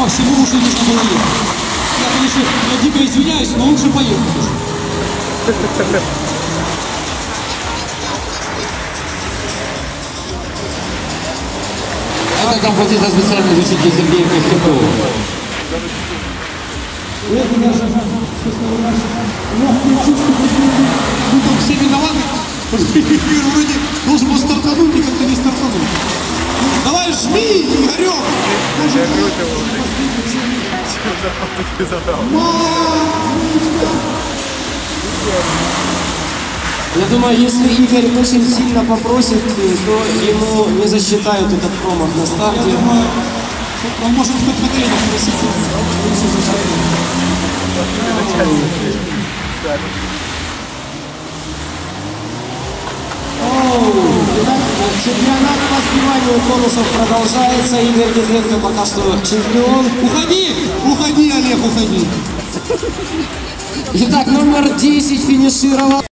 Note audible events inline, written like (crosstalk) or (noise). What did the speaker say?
По всему лучше нужно было ехать. Я, конечно, я дико извиняюсь, но лучше поехать уже. Это композиция специально изучить для Сергея Костюкова. Это даже, говоря, легкое чувство, ну там все виноваты. (laughs) Вроде должен был стартануть и как-то не стартанул. Давай жми, Игорек! Может, Я думаю, если Игорь очень сильно попросит, то ему не засчитают этот промах на я старте. думаю, он может хоть на просить. Чемпионат по сбиванию конусов продолжается. Игорь Медведко пока что чемпион. Уходи! Уходи, Олег, уходи! Итак, номер 10 финишировал.